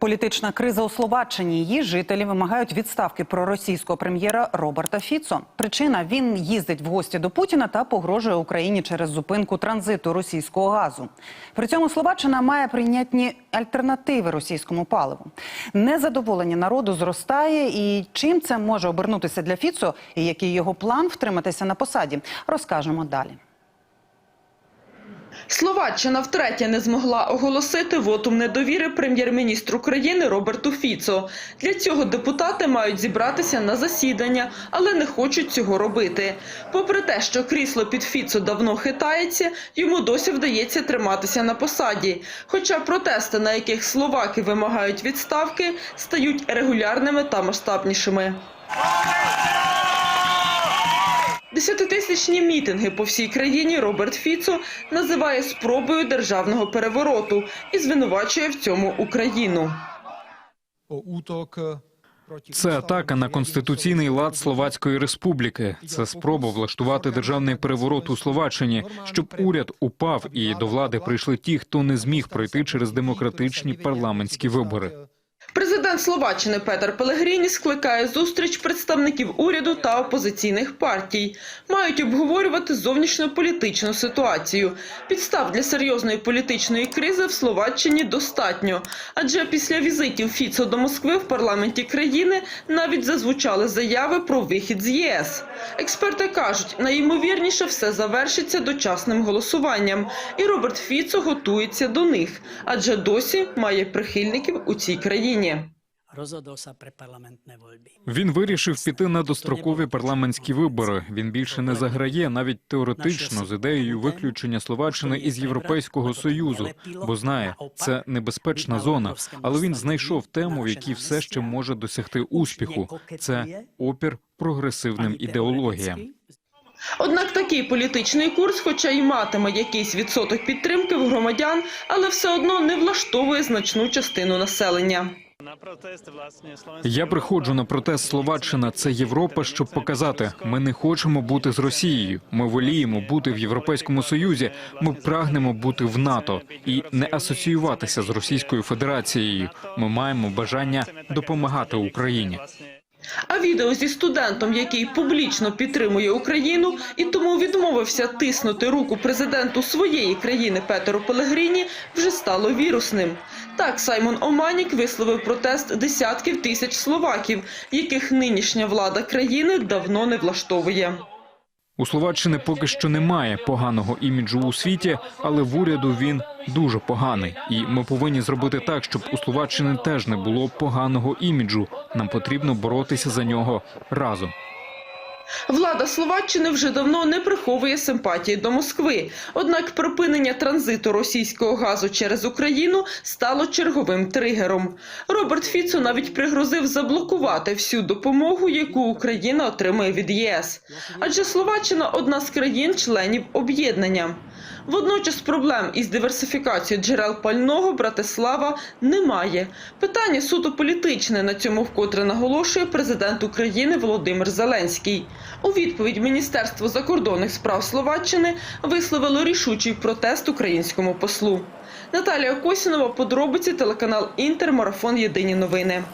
Політична криза у Словаччині. Її жителі вимагають відставки проросійського прем'єра Роберта Фіцо. Причина він їздить в гості до Путіна та погрожує Україні через зупинку транзиту російського газу. При цьому Словаччина має прийнятні альтернативи російському паливу. Незадоволення народу зростає. І чим це може обернутися для Фіцо, і який його план втриматися на посаді, розкажемо далі. Словаччина втретє не змогла оголосити вотум недовіри прем'єр-міністру країни Роберту Фіцо. Для цього депутати мають зібратися на засідання, але не хочуть цього робити. Попри те, що крісло під Фіцо давно хитається, йому досі вдається триматися на посаді. Хоча протести, на яких словаки вимагають відставки, стають регулярними та масштабнішими. Десятитисячні мітинги по всій країні Роберт Фіцо називає спробою державного перевороту і звинувачує в цьому Україну. Це атака на конституційний лад Словацької республіки. Це спроба влаштувати державний переворот у Словаччині, щоб уряд упав і до влади прийшли ті, хто не зміг пройти через демократичні парламентські вибори. Президент Словаччини Петер Пелегріні скликає зустріч представників уряду та опозиційних партій. Мають обговорювати зовнішньополітичну ситуацію. Підстав для серйозної політичної кризи в Словаччині достатньо. Адже після візитів Фіцо до Москви в парламенті країни навіть зазвучали заяви про вихід з ЄС. Експерти кажуть, найімовірніше все завершиться дочасним голосуванням. І Роберт Фіцо готується до них, адже досі має прихильників у цій країні. Rozhodol sa pre parlamentné voľby. Він вирішив піти на дострокові парламентські вибори. Він більше не заграє навіть теоретично з ідеєю виключення Словаччини із Європейського союзу, бо знає, це небезпечна зона. Але він знайшов тему, в якій все ще може досягти успіху. Це опір прогресивним ідеологіям. Однак такий політичний курс, хоча й матиме якийсь відсоток підтримки в громадян, але все одно не влаштовує значну частину населення. Я приходжу на протест Словаччина. Це Європа, щоб показати, ми не хочемо бути з Росією. Ми воліємо бути в Європейському Союзі. Ми прагнемо бути в НАТО і не асоціюватися з Російською Федерацією. Ми маємо бажання допомагати Україні. А відео зі студентом, який публічно підтримує Україну і тому відмовився тиснути руку президенту своєї країни Петеру Пелегріні, вже стало вірусним. Так Саймон Оманік висловив протест десятків тисяч словаків, яких нинішня влада країни давно не влаштовує. У Словаччини поки що немає поганого іміджу у світі, але в уряду він дуже поганий. І ми повинні зробити так, щоб у Словаччини теж не було поганого іміджу. Нам потрібно боротися за нього разом. Влада Словаччини вже давно не приховує симпатії до Москви. Однак припинення транзиту російського газу через Україну стало черговим тригером. Роберт Фіцо навіть пригрозив заблокувати всю допомогу, яку Україна отримує від ЄС. Адже Словаччина одна з країн-членів об'єднання. Водночас проблем із диверсифікацією джерел пального Братислава немає. Питання суто політичне. На цьому вкотре наголошує президент України Володимир Зеленський. У відповідь Міністерство закордонних справ Словаччини висловило рішучий протест українському послу. Наталія Косінова, подробиці, телеканал Інтер, марафон Єдині новини.